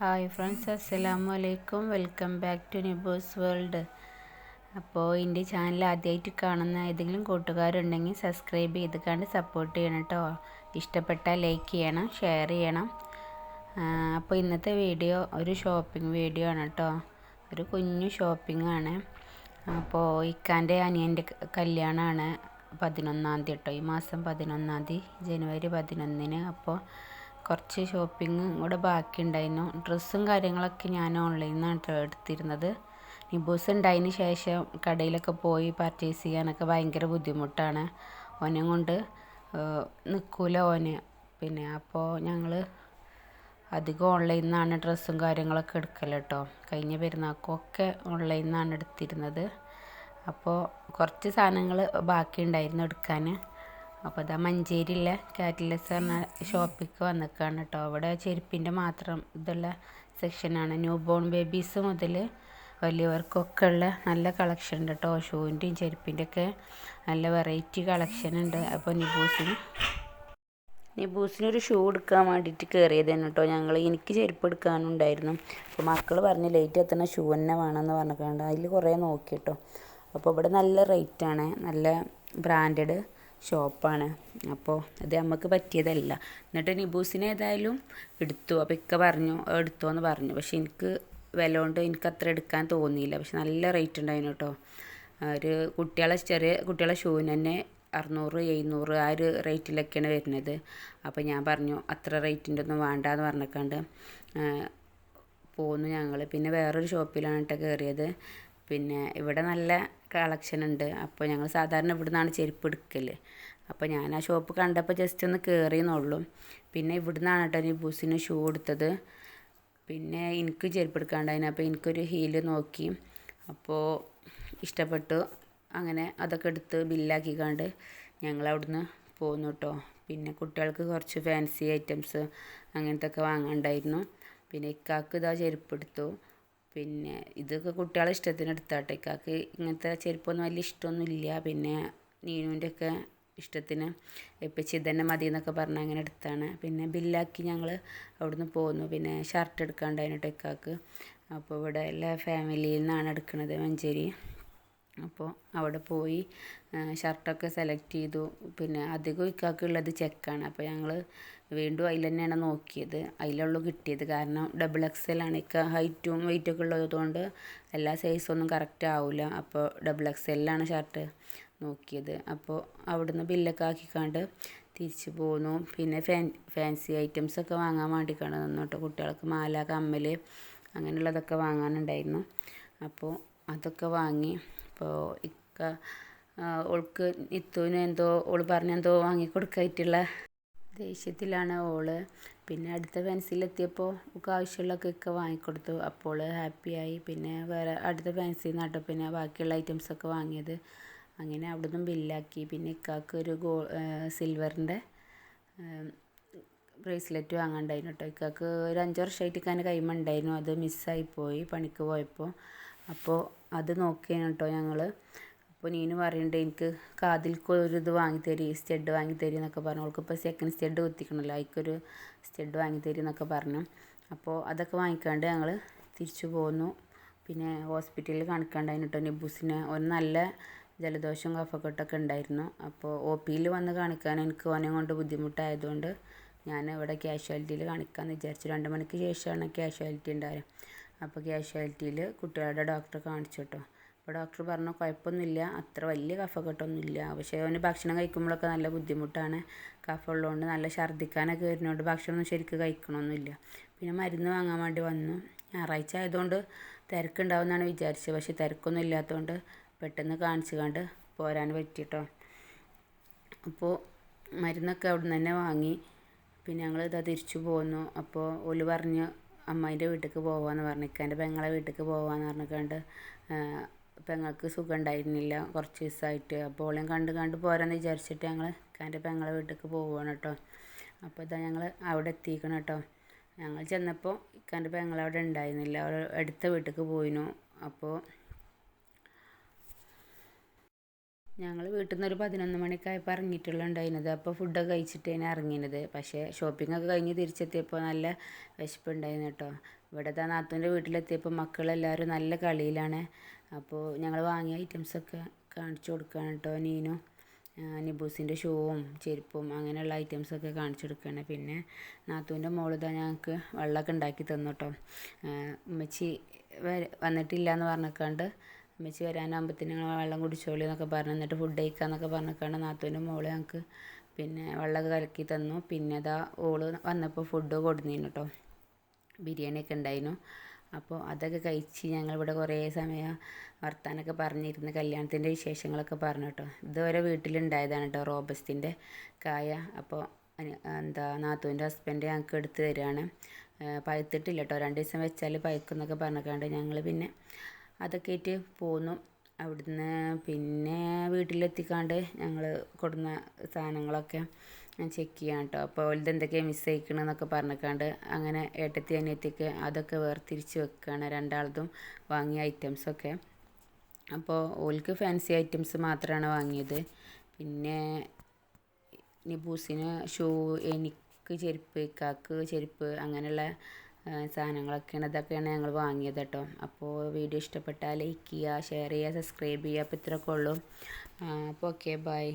Hi friends അസ്സലാമു അലൈക്കും welcome back to new boss world അപ്പോൾ എന്റെ ചാനൽ ആദ്യമായിട്ട് കാണുന്ന ഏതെങ്കിലും കൂട്ടുകാരുണ്ടെങ്കിൽ സബ്സ്ക്രൈബ് ചെയ്ത് കണ്ട് സപ്പോർട്ട് ചെയ്യണം കേട്ടോ ഇഷ്ടപ്പെട്ടാൽ ലൈക്ക് ചെയ്യണം ഷെയർ ചെയ്യണം. അപ്പോൾ ഇന്നത്തെ വീഡിയോ ഒരു ഷോപ്പിംഗ് വീഡിയോ ആണ് കേട്ടോ ഒരു കുഞ്ഞു ഷോപ്പിംഗ് ആണ്. അപ്പോൾ ഇക്കാന്റെ അനിയന്റെ കല്യാണമാണ് പതിനൊന്നാം തീയതി കേട്ടോ ഈ മാസം പതിനൊന്നാം തീയതി ജനുവരി പതിനൊന്നിന്. അപ്പോൾ കുറച്ച് ഷോപ്പിംഗ് കൂടെ ബാക്കിയുണ്ടായിരുന്നു. ഡ്രസ്സും കാര്യങ്ങളൊക്കെ ഞാൻ ഓൺലൈനിൽ നിന്നാണ് എടുത്തിരുന്നത്. നിബൂസ് ഉണ്ടായതിന് ശേഷം കടയിലൊക്കെ പോയി പർച്ചേസ് ചെയ്യാനൊക്കെ ഭയങ്കര ബുദ്ധിമുട്ടാണ്. ഓനെ കൊണ്ട് നിൽക്കൂല ഓന്. പിന്നെ അപ്പോൾ ഞങ്ങൾ അധികം ഓൺലൈനിൽ നിന്നാണ് ഡ്രസ്സും കാര്യങ്ങളൊക്കെ എടുക്കൽ കേട്ടോ കഴിഞ്ഞ പെരുന്നാൾക്കൊക്കെ ഓൺലൈനിൽ നിന്നാണ് എടുത്തിരുന്നത്. അപ്പോൾ കുറച്ച് സാധനങ്ങൾ ബാക്കിയുണ്ടായിരുന്നു എടുക്കാൻ അപ്പോൾ ഇതാ മഞ്ചേരിയിലെ കാറ്റലസ് പറഞ്ഞ ഷോപ്പിലേക്ക് വന്നിക്കാണ് കേട്ടോ അവിടെ ചെരുപ്പിന്റെ മാത്രം ഇതുള്ള സെക്ഷനാണ് ന്യൂ ബോൺ ബേബീസ് മുതൽ വലിയവർക്കൊക്കെ ഉള്ള നല്ല കളക്ഷൻ ഉണ്ട് കേട്ടോ ഷൂവിന്റെയും ചെരുപ്പിന്റെയൊക്കെ നല്ല വെറൈറ്റി കളക്ഷൻ ഉണ്ട്. അപ്പോൾ നിബൂസിന് നിബൂസിനൊരു ഷൂ എടുക്കാൻ വേണ്ടിയിട്ട് കയറിയതാണ് കേട്ടോ ഞങ്ങൾ എനിക്ക് ചെരുപ്പ് എടുക്കാനുണ്ടായിരുന്നു. അപ്പോൾ മക്കൾ പറഞ്ഞ് ലേറ്റ് എത്തുന്ന ഷൂ തന്നെ വേണമെന്ന് പറഞ്ഞിട്ടുണ്ട് അതിൽ കുറേ നോക്കി കേട്ടോ അപ്പോൾ ഇവിടെ നല്ല റേറ്റാണ് നല്ല ബ്രാൻഡഡ് ഷോപ്പാണ്. അപ്പോൾ അത് നമുക്ക് പറ്റിയതല്ല. എന്നിട്ട് നിബൂസിനെ ഏതായാലും എടുത്തു. അപ്പോൾ ഇക്ക പറഞ്ഞു എടുത്തോ എന്ന് പറഞ്ഞു. പക്ഷെ എനിക്ക് വില കൊണ്ട് എനിക്ക് അത്ര എടുക്കാൻ തോന്നിയില്ല. പക്ഷെ നല്ല റേറ്റ് ഉണ്ടായിരുന്നു കേട്ടോ. ഒരു കുട്ടികളെ ചെറിയ കുട്ടികളെ ഷൂവിന് തന്നെ അറുന്നൂറ് എഴുന്നൂറ് ആ ഒരു റേറ്റിലൊക്കെയാണ് വരുന്നത്. അപ്പോൾ ഞാൻ പറഞ്ഞു അത്ര റേറ്റിന്റെ ഒന്നും വേണ്ട എന്ന് പറഞ്ഞിട്ടുണ്ട് പോന്നു ഞങ്ങൾ പിന്നെ വേറൊരു ഷോപ്പിലാണ് കേട്ടോ കയറിയത് പിന്നെ ഇവിടെ നല്ല കളക്ഷൻ ഉണ്ട്. അപ്പോൾ ഞങ്ങൾ സാധാരണ ഇവിടെ നിന്നാണ് ചെരുപ്പ് എടുക്കൽ അപ്പോൾ ഞാൻ ആ ഷോപ്പ് കണ്ടപ്പോൾ ജസ്റ്റ് ഒന്ന് കയറിയെന്നുള്ളൂ പിന്നെ ഇവിടെ നിന്നാണ് കേട്ടോ നിബൂസിന് ഷൂ എടുത്തത് പിന്നെ എനിക്ക് ചെരുപ്പ് എടുക്കാണ്ടായിരുന്നു അപ്പോൾ എനിക്കൊരു ഹീൽ നോക്കി. അപ്പോൾ ഇഷ്ടപ്പെട്ടു. അങ്ങനെ അതൊക്കെ എടുത്ത് ബില്ലാക്കി കണ്ട് ഞങ്ങൾ അവിടുന്ന് പോന്നു കേട്ടോ. പിന്നെ കുട്ടികൾക്ക് കുറച്ച് ഫാൻസി ഐറ്റംസ് അങ്ങനത്തെ ഒക്കെ വാങ്ങാണ്ടായിരുന്നു. പിന്നെ ഇക്കാക്ക് ഇതാ ചെരുപ്പ് എടുത്തു. പിന്നെ ഇതൊക്കെ കുട്ടികളെ ഇഷ്ടത്തിന് എടുത്താട്ടെ. ഇക്കാക്ക് ഇങ്ങനത്തെ ചെരുപ്പൊന്നും വലിയ ഇഷ്ടമൊന്നുമില്ല. പിന്നെ നീനുവിന്റെ ഒക്കെ ഇഷ്ടത്തിന് ഇപ്പം ചിതന്നെ മതി എന്നൊക്കെ പറഞ്ഞ് അങ്ങനെ എടുത്താണ്. പിന്നെ ബില്ലാക്കി ഞങ്ങൾ അവിടുന്ന് പോന്നു. പിന്നെ ഷർട്ട് എടുക്കാണ്ടായിരുന്നു ഇക്കാക്ക്. അപ്പോൾ ഇവിടെ എല്ലാ ഫാമിലിയിൽ നിന്നാണ് എടുക്കുന്നത് മഞ്ചേരി. അപ്പോൾ അവിടെ പോയി ഷർട്ടൊക്കെ സെലക്ട് ചെയ്തു. പിന്നെ അധികം ഇക്കാക്കുള്ളത് ചെക്കാണ് അപ്പോൾ ഞങ്ങൾ വീണ്ടും അതിൽ തന്നെയാണ് നോക്കിയത്. അതിലുള്ളൂ കിട്ടിയത്. കാരണം ഡബിൾ എക്സ് ആണ്. ഇക്ക ഹൈറ്റും വെയിറ്റൊക്കെ ഉള്ളതുകൊണ്ട് എല്ലാ സൈസൊന്നും കറക്റ്റ് ആവില്ല അപ്പോൾ ഡബിൾ എക്സ് എല്ലാണ് ഷർട്ട് നോക്കിയത്. അപ്പോൾ അവിടുന്ന് ബില്ലൊക്കെ ആക്കിക്കാണ്ട് തിരിച്ചു പോന്നു. പിന്നെ ഫാൻ ഫാൻസി ഐറ്റംസൊക്കെ വാങ്ങാൻ വേണ്ടിക്കാണ് നിന്നോട്ടോ. കുട്ടികൾക്ക് മാല കമ്മൽ അങ്ങനെയുള്ളതൊക്കെ വാങ്ങാനുണ്ടായിരുന്നു. അപ്പോൾ അതൊക്കെ വാങ്ങി അപ്പോൾ ഇക്ക ഓൾക്ക് ഇത്തുവിന് എന്തോ ഓൾ പറഞ്ഞെന്തോ വാങ്ങിക്കൊടുക്കായിട്ടുള്ള ദേഷ്യത്തിലാണ് ഓൾ. പിന്നെ അടുത്ത പെൻസിലെത്തിയപ്പോൾ ഒക്കെ ആവശ്യമുള്ളതൊക്കെ ഇക്ക വാങ്ങിക്കൊടുത്തു. അപ്പോൾ ഹാപ്പിയായി. പിന്നെ വേറെ അടുത്ത പെൻസിൽ നിന്നാട്ടോ പിന്നെ ബാക്കിയുള്ള ഐറ്റംസൊക്കെ വാങ്ങിയത്. അങ്ങനെ അവിടുന്ന് ബില്ലാക്കി. പിന്നെ ഇക്കാക്ക് ഒരു ഗോ സിൽവറിന്റെ ബ്രേസ്ലെറ്റ് വാങ്ങണ്ടായിരുന്നു കേട്ടോ ഇക്കാക്ക് ഒരു അഞ്ച് വർഷമായിട്ട് ഇക്കാന്റെ കൈമ ഉണ്ടായിരുന്നു. അത് മിസ്സായിപ്പോയി പണിക്ക് പോയപ്പോൾ അപ്പോൾ അത് നോക്കിയാണ് കേട്ടോ ഞങ്ങൾ അപ്പോൾ നീന് പറയുന്നുണ്ട് എനിക്ക് കാതിൽക്ക് ഒരു ഇത് വാങ്ങിത്തരി സ്റ്റെഡ് വാങ്ങിത്തരി എന്നൊക്കെ പറഞ്ഞു. അവൾക്ക് ഇപ്പോൾ സെക്കൻഡ് സ്റ്റെഡ് കുത്തിക്കണമല്ലോ അതിക്കൊരു സ്റ്റെഡ് വാങ്ങിത്തരി എന്നൊക്കെ പറഞ്ഞു. അപ്പോൾ അതൊക്കെ വാങ്ങിക്കാണ്ട് ഞങ്ങൾ തിരിച്ചു പോന്നു. പിന്നെ ഹോസ്പിറ്റലിൽ കാണിക്കാണ്ടായിരുന്നു കേട്ടോ നിബൂസിന്. ഒരു നല്ല ജലദോഷം കഫക്കെട്ടൊക്കെ ഉണ്ടായിരുന്നു. അപ്പോൾ ഒ പിയിൽ വന്ന് കാണിക്കാൻ എനിക്ക് ഓനെ കൊണ്ട് ബുദ്ധിമുട്ടായതുകൊണ്ട് ഞാൻ ഇവിടെ കാഷ്വാലിറ്റിയിൽ കാണിക്കാമെന്ന് വിചാരിച്ചു. രണ്ട് മണിക്ക് ശേഷമാണ് കാഷ്വാലിറ്റി ഉണ്ടായത്. അപ്പോൾ ക്യാഷ്വാലിറ്റിയിൽ കുട്ടികളുടെ ഡോക്ടറെ കാണിച്ചു കേട്ടോ അപ്പോൾ ഡോക്ടർ പറഞ്ഞു കുഴപ്പമൊന്നുമില്ല. അത്ര വലിയ കഫക്കെട്ടൊന്നുമില്ല. പക്ഷേ അവന് ഭക്ഷണം കഴിക്കുമ്പോഴൊക്കെ നല്ല ബുദ്ധിമുട്ടാണ്. കഫമുള്ളതുകൊണ്ട് നല്ല ഛർദ്ദിക്കാനൊക്കെ വരുന്നതുകൊണ്ട് ഭക്ഷണമൊന്നും ശരിക്കും കഴിക്കണമൊന്നുമില്ല. പിന്നെ മരുന്ന് വാങ്ങാൻ വേണ്ടി വന്നു. ഞായറാഴ്ച ആയതുകൊണ്ട് തിരക്കുണ്ടാവുമെന്നാണ് വിചാരിച്ചത്. പക്ഷേ തിരക്കൊന്നും ഇല്ലാത്തതുകൊണ്ട് പെട്ടെന്ന് കാണിച്ചു കണ്ട് പോരാൻ പറ്റിയിട്ടോ അപ്പോൾ മരുന്നൊക്കെ അവിടെ നിന്ന് തന്നെ വാങ്ങി. പിന്നെ ഞങ്ങൾ ഇതാ തിരിച്ചു പോന്നു. അപ്പോൾ ഓൽ പറഞ്ഞ് അമ്മായിന്റെ വീട്ടിലേക്ക് പോകാമെന്ന് പറഞ്ഞു. ഇക്കാന്റെ പെങ്ങളെ വീട്ടിലേക്ക് പോകാമെന്ന് പറഞ്ഞിട്ട് പെങ്ങൾക്ക് സുഖം ഉണ്ടായിരുന്നില്ല കുറച്ച് ദിവസമായിട്ട്. അപ്പോൾ ഓളെയും കണ്ട് കണ്ട് പോരാന്ന് വിചാരിച്ചിട്ട് ഞങ്ങൾ ഇക്കാന്റെ പെങ്ങളെ വീട്ടിലേക്ക് പോവുകയാണ് കേട്ടോ. അപ്പോൾ ഇതാ ഞങ്ങൾ അവിടെ എത്തിക്കണം കേട്ടോ. ഞങ്ങൾ ചെന്നപ്പോൾ ഇക്കാന്റെ പെങ്ങളവിടെ ഉണ്ടായിരുന്നില്ല. അവർ അടുത്ത വീട്ടിലേക്ക് പോയിനു. അപ്പോൾ ഞങ്ങൾ വീട്ടിൽ നിന്ന് ഒരു പതിനൊന്ന് മണിക്കായപ്പോൾ ഇറങ്ങിയിട്ടുള്ളുണ്ടായിരുന്നത് അപ്പോൾ ഫുഡൊക്കെ കഴിച്ചിട്ടേനെ ഇറങ്ങിയത് പക്ഷേ ഷോപ്പിങ്ങൊക്കെ കഴിഞ്ഞ് തിരിച്ചെത്തിയപ്പോൾ നല്ല വിശപ്പുണ്ടായിരുന്നു കേട്ടോ ഇവിടുത്തെ നാത്തൂന്റെ വീട്ടിലെത്തിയപ്പോൾ മക്കളെല്ലാവരും നല്ല കളിയിലാണ്. അപ്പോൾ ഞങ്ങൾ വാങ്ങിയ ഐറ്റംസൊക്കെ കാണിച്ചു കൊടുക്കുകയാണ് കേട്ടോ നീനു നിബൂസിന്റെ ഷൂവും ചെരുപ്പും അങ്ങനെയുള്ള ഐറ്റംസൊക്കെ കാണിച്ചു കൊടുക്കുകയാണ് പിന്നെ നാത്തൂന്റെ മോളിതാ ഞങ്ങൾക്ക് വെള്ളമൊക്കെ ഉണ്ടാക്കി തന്നു കേട്ടോ ഉമ്മച്ചി വന്നിട്ടില്ല എന്ന് പറഞ്ഞേക്കാണ്ട് ഉമ്മച്ചി വരാനാകുമ്പത്തിന് ഞങ്ങൾ വെള്ളം കുടിച്ചോളി എന്നൊക്കെ പറഞ്ഞു. എന്നിട്ട് ഫുഡ് കഴിക്കാന്നൊക്കെ പറഞ്ഞിട്ടാണ് നാത്തൂന്റെ മോൾ ഞങ്ങൾക്ക് പിന്നെ വെള്ളമൊക്കെ കലക്കി തന്നു. പിന്നെ അതാ ഓൾ വന്നപ്പോൾ ഫുഡ് കൊടുന്നിരുന്നു കേട്ടോ ബിരിയാണിയൊക്കെ ഉണ്ടായിരുന്നു. അപ്പോൾ അതൊക്കെ കഴിച്ച് ഞങ്ങളിവിടെ കുറേ സമയം വർത്താനൊക്കെ പറഞ്ഞിരുന്ന്. കല്യാണത്തിന്റെ വിശേഷങ്ങളൊക്കെ പറഞ്ഞു കേട്ടോ ഇതുവരെ വീട്ടിലുണ്ടായതാണ് കേട്ടോ റോബസ്റ്റിന്റെ കായ. അപ്പോൾ എന്താ നാത്തൂന്റെ ഹസ്ബൻഡ് ഞങ്ങൾക്ക് എടുത്ത് തരികയാണ് പഴുത്തിട്ടില്ല കേട്ടോ രണ്ട് ദിവസം വെച്ചാൽ പഴുക്കുന്നൊക്കെ പറഞ്ഞിട്ടുണ്ട് ഞങ്ങൾ പിന്നെ അതൊക്കെ ആയിട്ട് പോന്നു. അവിടുന്ന് പിന്നെ വീട്ടിലെത്തിക്കാണ്ട് ഞങ്ങൾ കൊടുന്ന സാധനങ്ങളൊക്കെ ഞാൻ ചെക്ക് ചെയ്യാം കേട്ടോ അപ്പോൾ ഓലത് എന്തൊക്കെയാണ് മിസ് ആയിക്കണെന്നൊക്കെ പറഞ്ഞിക്കാണ്ട് അങ്ങനെ ഏട്ടത്തി അനിയത്തിക്ക് അതൊക്കെ വേർതിരിച്ച് വെക്കുകയാണ് രണ്ടാളതും വാങ്ങിയ ഐറ്റംസൊക്കെ അപ്പോൾ ഓൾക്ക് ഫാൻസി ഐറ്റംസ് മാത്രമാണ് വാങ്ങിയത്. പിന്നെ നിബൂസിന് ഷൂ എനിക്ക് ചെരുപ്പ് ഇക്കാക്ക് ചെരുപ്പ് അങ്ങനെയുള്ള സാധനങ്ങളൊക്കെയാണ്. ഇതൊക്കെയാണ് ഞങ്ങൾ വാങ്ങിയത് കേട്ടോ. അപ്പോൾ വീഡിയോ ഇഷ്ടപ്പെട്ടാൽ ലൈക്ക് ചെയ്യുക ഷെയർ ചെയ്യുക സബ്സ്ക്രൈബ് ചെയ്യുക. അപ്പോൾ ഇത്രയൊക്കെ ഉള്ളൂ. അപ്പോൾ ഓക്കെ ബൈ.